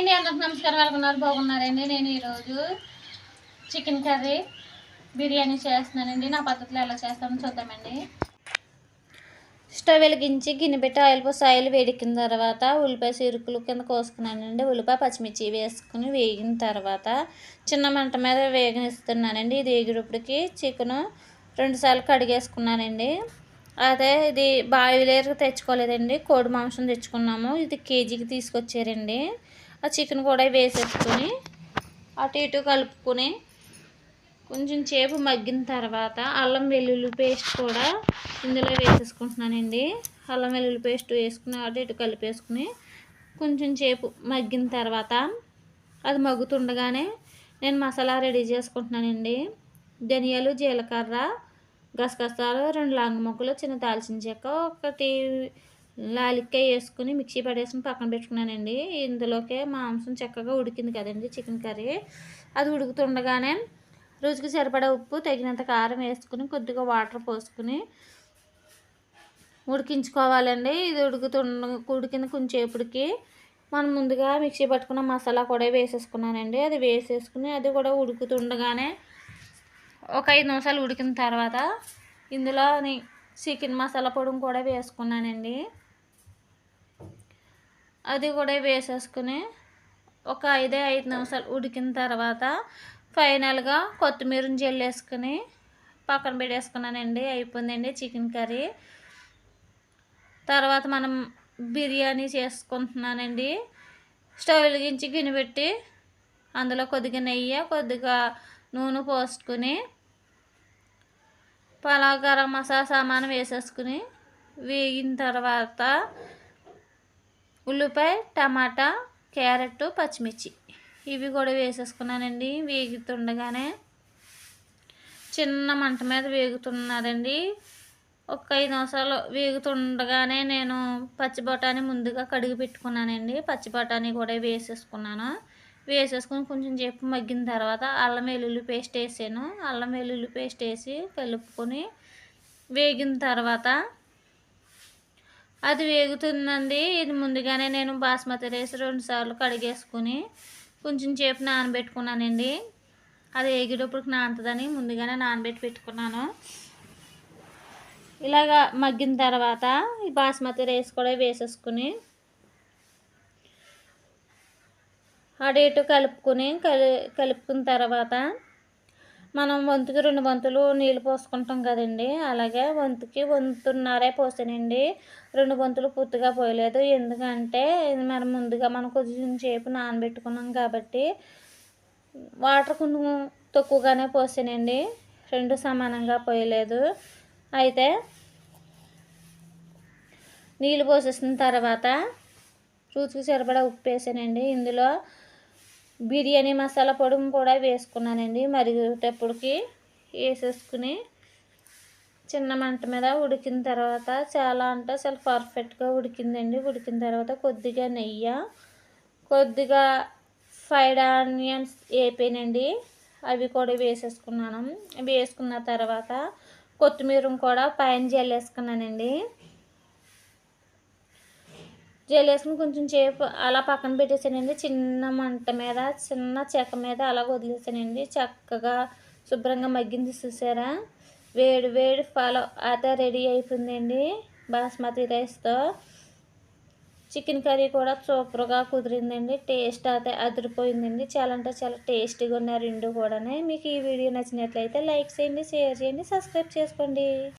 అండి అందరికి నమస్కారం. వెళ్ళకున్నారు బాగున్నారండి. నేను ఈరోజు చికెన్ కర్రీ బిర్యానీ చేస్తున్నానండి. నా పద్ధతిలో ఎలా చేస్తామో చూద్దామండి. స్టవ్ వెలిగించి గిన్నె పెట్టి ఆయిల్ పోసి ఆయిల్ వేడికిన తర్వాత ఉల్లిపాయ సిరుకులు కింద కోసుకున్నానండి. ఉల్లిపాయ పచ్చిమిర్చి వేసుకుని వేగిన తర్వాత చిన్న మంట మీద వేగనిస్తున్నానండి. ఇది వేగినప్పటికి చికెను రెండుసార్లు కడిగేసుకున్నానండి. అదే ఇది బాయిలేరు తెచ్చుకోలేదండి. కోడి మాంసం తెచ్చుకున్నాము. ఇది కేజీకి తీసుకొచ్చారండి. ఆ చికెన్ కూడా వేసేసుకొని అటు ఇటు కలుపుకొని కొంచెం చేపు మగ్గిన తర్వాత అల్లం వెల్లుల్లి పేస్ట్ కూడా ఇందులో వేసేసుకుంటున్నానండి. అల్లం వెల్లుల్లి పేస్ట్ వేసుకుని అటు ఇటు కలిపేసుకుని కొంచెం చేపు మగ్గిన తర్వాత అది మగ్గుతుండగానే నేను మసాలా రెడీ చేసుకుంటున్నానండి. ధనియాలు జీలకర్ర గసగసాలు రెండు లాంగ్ మొక్కలు చిన్న దాల్చిన చెక్క ఒకటి లాలిక్కాయ వేసుకుని మిక్సీ పడేసుకుని పక్కన పెట్టుకున్నానండి. ఇందులోకే మాంసం చక్కగా ఉడికింది కదండి చికెన్ కర్రీ. అది ఉడుకుతుండగానే రుచికి సరిపడా ఉప్పు తగినంత కారం వేసుకుని కొద్దిగా వాటర్ పోసుకుని ఉడికించుకోవాలండి. ఇది ఉడుకుతుండ ఉడికింది కొంచెంసేపటికి. మనం ముందుగా మిక్సీ పట్టుకున్న మసాలా కూడా వేసేసుకున్నానండి. అది వేసేసుకుని అది కూడా ఉడుకుతుండగానే ఒక ఐదు నిమిషాలు ఉడికిన తర్వాత ఇందులో చికెన్ మసాలా పొడి కూడా వేసుకున్నానండి. అది కూడా వేసేసుకుని ఒక ఐదే ఐదు నిమిషాలు ఉడికిన తర్వాత ఫైనల్గా కొత్తిమీర జల్లేసుకుని పక్కన పెట్టేసుకున్నానండి. అయిపోయిందండి చికెన్ కర్రీ. తర్వాత మనం బిర్యానీ చేసుకుంటున్నానండి. స్టవ్ వెలిగించి గిన్నె పెట్టి అందులో కొద్దిగా నెయ్యి కొద్దిగా నూనె పోసుకుని పలావ్ గరం మసాలా సామాను వేసేసుకుని వేగిన తర్వాత ఉల్లిపాయ టమాటా క్యారెట్ పచ్చిమిర్చి. ఇవి కూడా వేసేసుకున్నానండి. వేగుతుండగానే చిన్న మంట మీద వేగుతున్నారండి. ఒక ఐదు నిమిషాలు వేగుతుండగానే నేను పచ్చి బఠానీ ముందుగా కడిగి పెట్టుకున్నానండి. పచ్చి బఠానీ కూడా వేసేసుకున్నాను. వేసేసుకుని కొంచెం చెప్పు మగ్గిన తర్వాత అల్లం వెల్లుల్లి పేస్ట్ వేసాను. అల్లం వెల్లుల్లి పేస్ట్ వేసి కలుపుకొని వేగిన తర్వాత అది వేగుతుందండి. ఇది ముందుగానే నేను బాస్మతి రైస్ రెండు సార్లు కడిగేసుకుని కొంచెం సేపు నానబెట్టుకున్నానండి. అది వేగేటప్పుడు నానుతుందని ముందుగానే నానబెట్టి పెట్టుకున్నాను. ఇలాగా మగ్గిన తర్వాత ఈ బాస్మతి రైస్ కూడా వేసేసుకుని అటు ఇటు కలుపుకొని కలి కలుపుకున్న తర్వాత మనం వంతుకి రెండు వంతులు నీళ్ళు పోసుకుంటాం కదండి. అలాగే వంతుకి వంతున్నరే పోసానండి రెండు వంతులు పూర్తిగా పోయలేదు. ఎందుకంటే మనం ముందుగా మనం కొంచెం సేపు నానబెట్టుకున్నాం కాబట్టి వాటర్ కొంచెం తక్కువగానే పోసానండి రెండు సమానంగా పోయలేదు. అయితే నీళ్ళు పోసేసిన తర్వాత రుచికి సరిపడా ఉప్పు వేసానండి. ఇందులో బిర్యానీ మసాలా పొడి కూడా వేసుకున్నానండి. మరిగేటప్పటికి వేసేసుకుని చిన్న మంట మీద ఉడికిన తర్వాత చాలా అంటే చాలా పర్ఫెక్ట్గా ఉడికిందండి. ఉడికిన తర్వాత కొద్దిగా నెయ్యి కొద్దిగా ఫ్రైడ్ ఆనియన్స్ వేపానండి. అవి కూడా వేసేసుకున్నాను. వేసుకున్న తర్వాత కొత్తిమీర కూడా పైన జల్లేసుకున్నానండి. జల్లేసుకుని కొంచెం సేపు అలా పక్కన పెట్టేసానండి చిన్న మంట మీద చిన్న చెక్క మీద అలా వదిలేసానండి చక్కగా శుభ్రంగా మగ్గింది చూసారా? వేడి వేడి ఫాలో అయితే రెడీ అయిపోయిందండి బాస్మతి రైస్తో. చికెన్ కర్రీ కూడా సూపర్గా కుదిరిందండి. టేస్ట్ అయితే అదిరిపోయిందండి. చాలా అంటే చాలా టేస్టీగా ఉన్నాయి రెండు కూడా మీకు ఈ వీడియో నచ్చినట్లయితే లైక్ చేయండి షేర్ చేయండి సబ్స్క్రైబ్ చేసుకోండి.